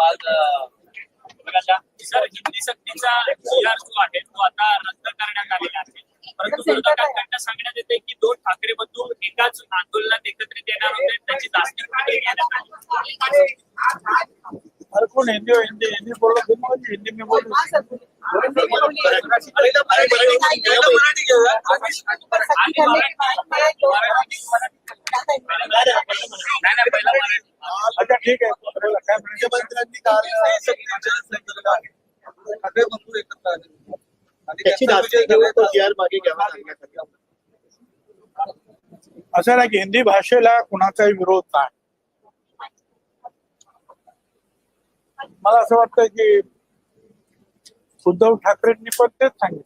बाद सर हिंदी सक्तीचा G R जो आहे तो आता रद्द करण्यात आलेला आहे. परंतु विरोधकांकडनं सांगण्यात येते की दोन ठाकरे बंधू एकाच आंदोलनात एकत्रित येणार होते त्याची चाचणी कुठे घेण्यात आली. हर कौन हिंदी हिंदी हिंदी बोल रहा तुम हिंदी में बोल नाही, नाही, पहिला मराठी. अच्छा ठीक आहे? मुख्यमंत्र्यांनी काल एकत्र आले त्याची घेऊन तो मागे घ्यावा असं नाही की हिंदी भाषेला कुणाचाही विरोध नाही. मला असं वाटतं की उद्धव ठाकरेंनी पण तेच सांगितलं.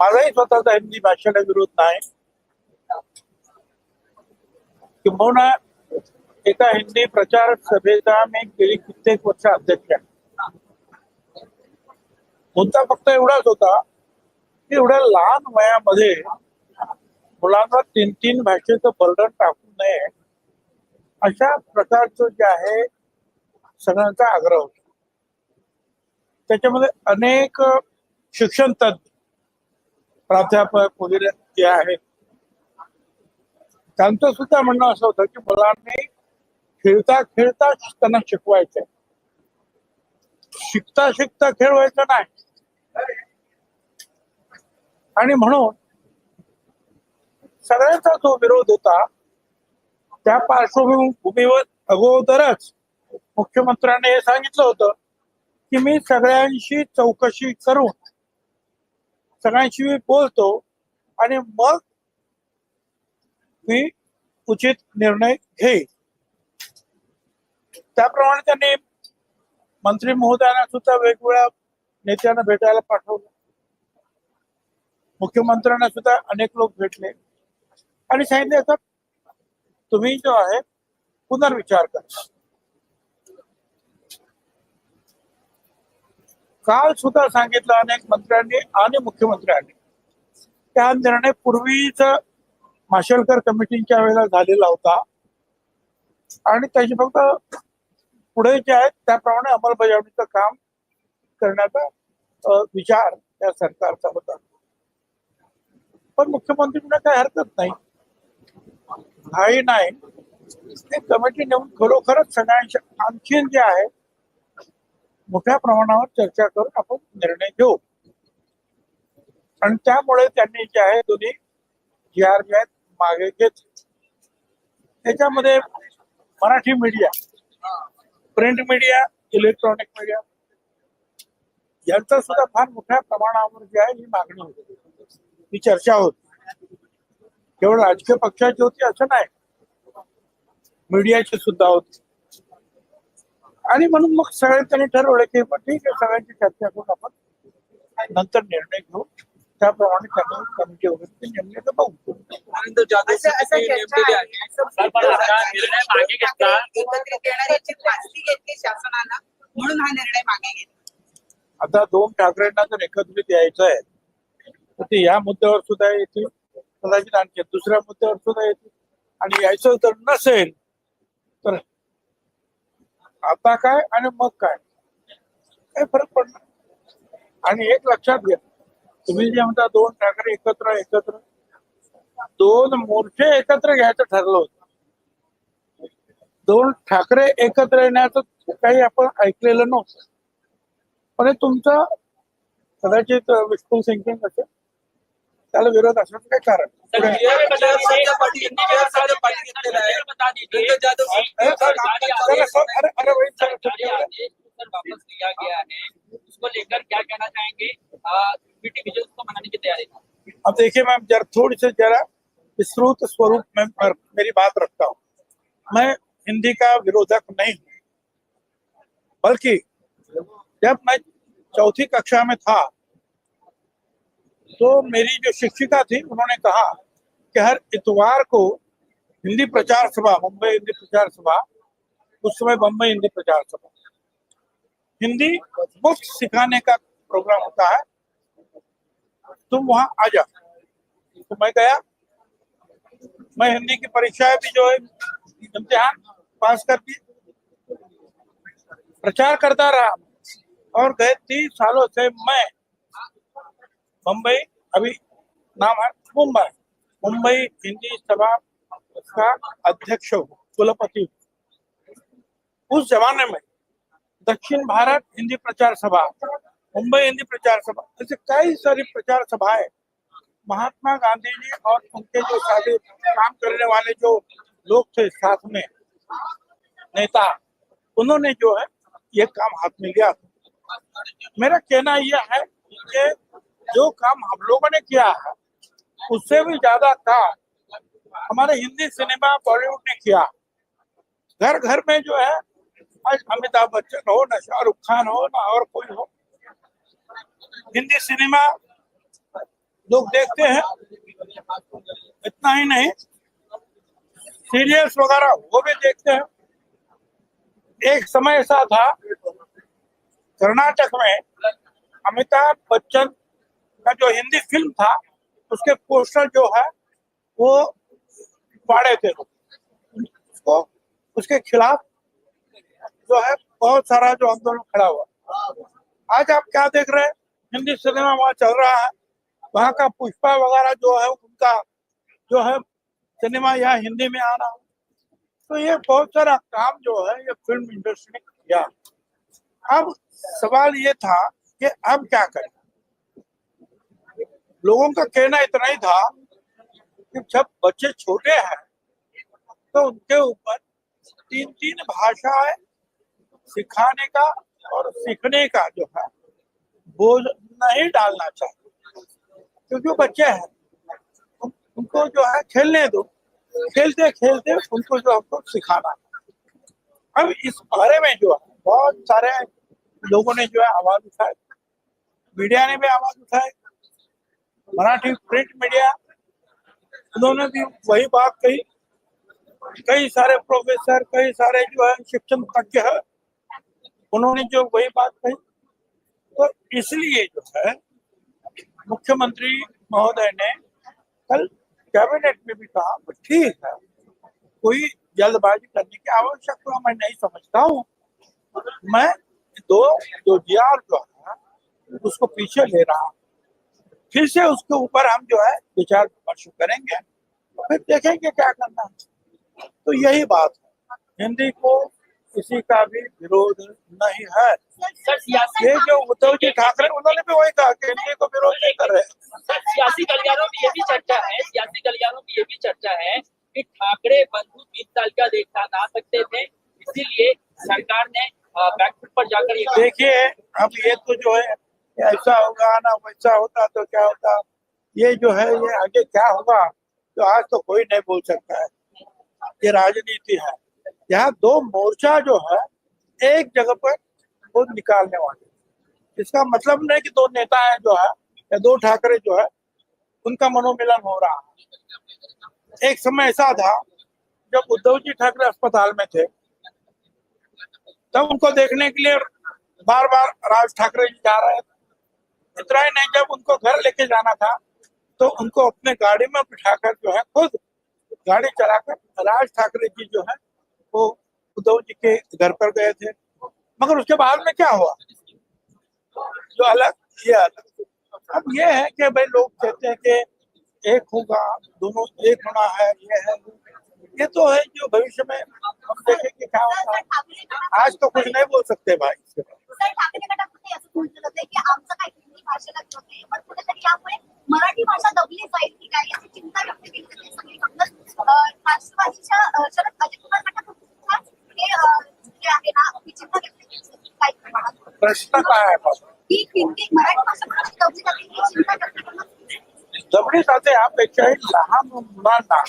माझाही स्वतःचा हिंदी भाषेला विरोध नाही. किंबहुना एका हिंदी प्रचार सभेचा मी गेली कित्येक वर्ष अध्यक्ष आहे. मुद्दा फक्त एवढाच होता की एवढ्या लहान वयामध्ये मुलांना तीन तीन भाषेचं बर्डन टाकू नये अशा प्रकारचं जे आहे सगळ्यांचा आग्रह होता. त्याच्यामध्ये अनेक शिक्षण तज्ञ प्राध्यापक वगैरे जे आहेत त्यांचं सुद्धा म्हणणं असं होतं की मुलांनी खेळता खेळता त्यांना शिकवायचंय. शिकता शिकता खेळवायचं नाही. आणि म्हणून सगळ्यांचा जो विरोध होता त्या पार्श्वभूमीवर अगोदरच मुख्यमंत्र्यांनी हे सांगितलं होतं की मी सगळ्यांशी चौकशी करून सगळ्यांशी मी बोलतो आणि मग मी उचित निर्णय घेईल त्याप्रमाणे त्यांनी मंत्री महोदयांना सुद्धा वेगवेगळ्या नेत्यांना भेटायला पाठवलं. मुख्यमंत्र्यांना सुद्धा अनेक लोक भेटले. आणि सांगितले आता तुम्ही जो आहे पुनर्विचार करा. काल सुद्धा सांगितलं अनेक मंत्र्यांनी आणि मुख्यमंत्र्यांनी. त्या निर्णय पूर्वीच माशेलकर कमिटीच्या वेळेला झालेला होता. आणि त्याची फक्त पुढे जे आहेत त्याप्रमाणे अंमलबजावणीचं काम करण्याचा विचार त्या सरकारचा होता. पण मुख्यमंत्र्यांना काही हरकत नाही. घाई नाही. ते कमिटी नेऊन खरोखरच सगळ्यांशी आणखीन जे आहे मोठ्या प्रमाणावर चर्चा करून आपण निर्णय घेऊ. आणि त्यामुळे त्यांनी जे आहे दोन्ही जी आर जे आहेत मागे घेत त्याच्यामध्ये Marathi media print media electronic media यांचा सुद्धा फार मोठ्या प्रमाणावर जी आहे ही मागणी होती. ही चर्चा होती. केवळ राजकीय पक्षाची होती असं नाही. मीडियाची सुद्धा होती. आणि म्हणून मग सगळ्यांनी त्यांनी ठरवलं की ठीक आहे सगळ्यांची चर्चा करून आपण नंतर निर्णय घेऊ. त्याप्रमाणे त्यांनी कमिटी वगैरे ते नेमले तर बघू. आनंद जाधव असं- असं समिती चर्चा नेमलेली आहे. आहे असं सर, पण आता निर्णय मागे घेतला. एकत्रित येणार याची खात्री घेतली शासनानं म्हणून हा निर्णय मागे घेतला. आता दोन ठाकरेंना जर एकत्रित यायचं आहे तर ते या मुद्द्यावर सुद्धा येतील. कदाचित आणखी दुसऱ्या मुद्द्यावर सुद्धा येतील. आणि यायचं जर नसेल तर आता काय आणि मग काय? काय फरक पडणार. आणि एक लक्षात घ्या तुम्ही जे म्हणता दोन ठाकरे एकत्र एकत्र. दोन मोर्चे एकत्र घ्यायचं ठरलं होत. दोन ठाकरे एकत्र येण्याचं काही आपण ऐकलेलं नव्हतं. पण तुमचा कदाचित विस्फुल सिंकिंग असेल त्याला विरोध असण्याचं काय कारण अरे को सर वापस लिया गया है। उसको लेकर क्या कहना चाहेंगे? उसको मनाने की तैयारी अब देखिए मैं जरा थोड़ी से जरा विस्तृत स्वरूप में मेरी बात रखता हूँ। मैं हिंदी का विरोधक नहीं हूँ, बल्कि जब मैं चौथी कक्षा में था तो मेरी जो शिक्षिका थी, उन्होंने कहा कि हर इतवार को हिंदी प्रचार सभा, मुंबई हिंदी प्रचार सभा, उस समय बम्बई हिंदी प्रचार सभा। हिंदी मुफ़्त सिखाने का प्रोग्राम होता है। तुम वहाँ आ जा तो मैं गया। मैं हिंदी की परीक्षा भी जो है, इम्तिहान पास कर दी। प्रचार करता रहा और गए तीस सालों से मैं मुंबई, अभी नाम है मुंबई। मुंबई हिंदी सभा का अध्यक्ष हूँ, कुलपति उस जमाने में दक्षिण भारत हिंदी प्रचार सभा, मुंबई हिंदी प्रचार सभा, ऐसे कई सारी प्रचार सभाएँ महात्मा गांधी जी और उनके जो सारे काम करने वाले जो लोग थे साथ में, नेता, उन्होंने जो है ये काम हाथ में लिया। मेरा कहना यह है कि जो काम हम लोगों ने किया है, उससे भी ज़्यादा काम हमारे हिंदी सिनेमा बॉलीवुड ने किया। घर घर में जो है आज अमिताभ बच्चन हो ना, शाहरुख खान हो ना, और कोई हो। हिंदी सिनेमा लोग देखते हैं, इतना ही नहीं। सीरियल्स वगैरह वो भी देखते हैं। एक समय ऐसा था, कर्नाटक में अमिताभ बच्चन का जो हिंदी फ़िल्म था, उसके पोस्टर जो है, वो फाड़े थे। उसको उसके खिलाफ जो है, बहुत सारा जो आंदोलन खड़ा हुआ। आज आप क्या देख रहे हैं? हिंदी सिनेमा वहाँ चल रहा है। वहाँ का पुष्पा वगैरह जो है, उनका जो है, सिनेमा यहाँ हिंदी में आ रहा है। तो ये बहुत सारा काम जो है, ये फ़िल्म इंडस्ट्री ने किया। अब सवाल ये था कि अब क्या करें? लोगों का कहना इतना ही था कि जब बच्चे छोटे हैं तो उनके ऊपर तीन तीन भाषाएँ सिखाने का और सीखने का जो है बोझ नहीं डालना चाहिए। क्योंकि वो बच्चे हैं। उन- उनको जो है खेलने दो। खेलते खेलते उनको जो हमको सिखाना। है। अब इस बारे में जो है, बहुत सारे लोगों ने जो है आवाज़ उठाई। मीडिया ने भी आवाज़ उठाई। मराठी प्रिंट मीडिया, उन्होंने भी वही बात कही। कई सारे प्रोफेसर, कई सारे जो है शिक्षण तज्ञ है उन्होंने जो वही बात कही तो इसलिए जो है, मुख्यमंत्री महोदय ने कल कैबिनेट में भी कहा "तो ठीक है, कोई जल्दबाजी करने की आवश्यकता मैं नहीं समझता हूँ। मैं दो, जो जी आर जो है, उसको पीछे ले रहा हूँ। फिर से उसके ऊपर हम जो है, विचार विमर्श करेंगे, फिर देखेंगे क्या करना है। तो यही बात है। हिंदी को किसी का भी विरोध नहीं है। ये जो उद्धव जी ठाकरे उन्होंने भी वही कहा कि हिंदी को विरोध नहीं कर रहे। सर सियासी गलियारों में ये भी चर्चा है सियासी गलियारों में ये भी चर्चा है कि ठाकरे बंधु बीस साल का देखा ना सकते थे इसीलिए सरकार ने बैकफुट पर जाकर ये देखिए अब ये तो जो है ऐसा होगा ना वैसा होता तो क्या होता? ये जो है ये आगे क्या होगा? तो आज तो कोई नहीं बोल सकता है। ये राजनीति है। यहाँ दो मोर्चा जो है, एक जगह पर वो निकालने वाले इसका मतलब नहीं कि दो नेता है जो है, या दो ठाकरे जो है, उनका मनोमिलन हो रहा है। एक समय ऐसा था, जब उद्धव जी ठाकरे अस्पताल में थे, तब उनको देखने के लिए बार बार राज ठाकरे जी जा रहे थे। इतना ही नहीं, जब उनको घर लेके जाना था तो उनको अपने गाड़ी में बिठाकर जो है, खुद गाड़ी चलाकर राज ठाकरे जी जो है वो उद्धव जी के घर पर गए थे। मगर उसके बाद में क्या हुआ? जो अलग, ये अलग। अब ये है कि भाई लोग कहते हैं कि एक होगा, दोनों एक होना है, ये है। ये तो है जो भविष्य में हम देखेंगे क्या होता है। आज तो कुछ नहीं बोल सकते भाई। इसके मराठी भाषा दबली जाईल की काय याची चिंता व्यक्त केली जाते सगळी फक्त राष्ट्रवादीच्या प्रश्न काय आहे बाबा जाते यापेक्षाही लहान मुलांना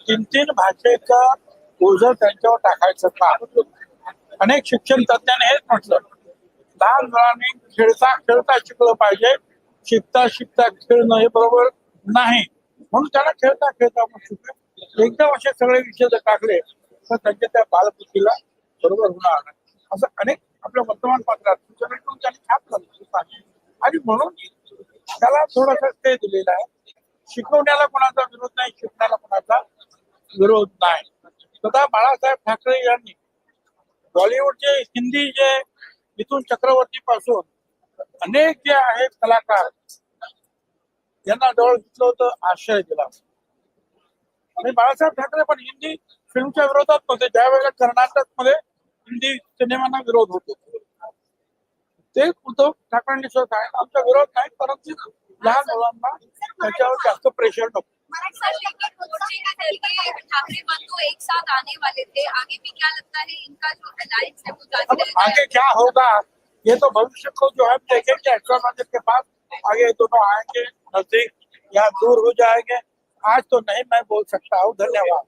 तीन तीन भाषेचं ओझ त्यांच्यावर टाकायचं का अनेक शिक्षण तज्ञांनी हेच म्हटलं. लहान मुलांनी खेळता खेळता शिकलं पाहिजे. शिकता शिकता खेळणं हे बरोबर नाही. म्हणून त्यांना खेळता खेळता मग एकदम असे सगळे विषय जर टाकले तर त्यांच्या त्या बालबुद्धीला बरोबर होणार नाही. असं अनेक वर्तमानपत्रात सूचना करून छाप आणि म्हणून त्याला थोडासा ते दिलेला आहे. शिकवण्याला कोणाचा विरोध नाही शिकण्याला कोणाचा विरोध नाही. स्वतः बाळासाहेब ठाकरे यांनी बॉलिवूडचे हिंदी जे मिथून चक्रवर्ती पासून अनेक जे आहेत कलाकार यांना जवळ घेतलं होतं आश्रय दिला आणि बाळासाहेब ठाकरे पण हिंदी फिल्मच्या विरोधात नव्हते ज्यावेळेला कर्नाटकमध्ये हिंदी सिनेमांना विरोध होतो. ते उद्धव ठाकरेंनी आहे आमचा विरोध नाही परंतु लहान मुलांना त्याच्यावर जास्त प्रेशर नको. मराठी भाषा एक करके ठाकरे बंधु एक साथ आने वाले थे आगे भी क्या लगता है इनका जो अलायंस है वो जारी आगे क्या होगा? ये तो भविष्य को जो है देखेंगे एस्ट्रोलॉजर के पास आगे दोनों आएँगे नज़दीक या दूर हो जाएँगे। आज तो नहीं मैं बोल सकता हूँ। धन्यवाद.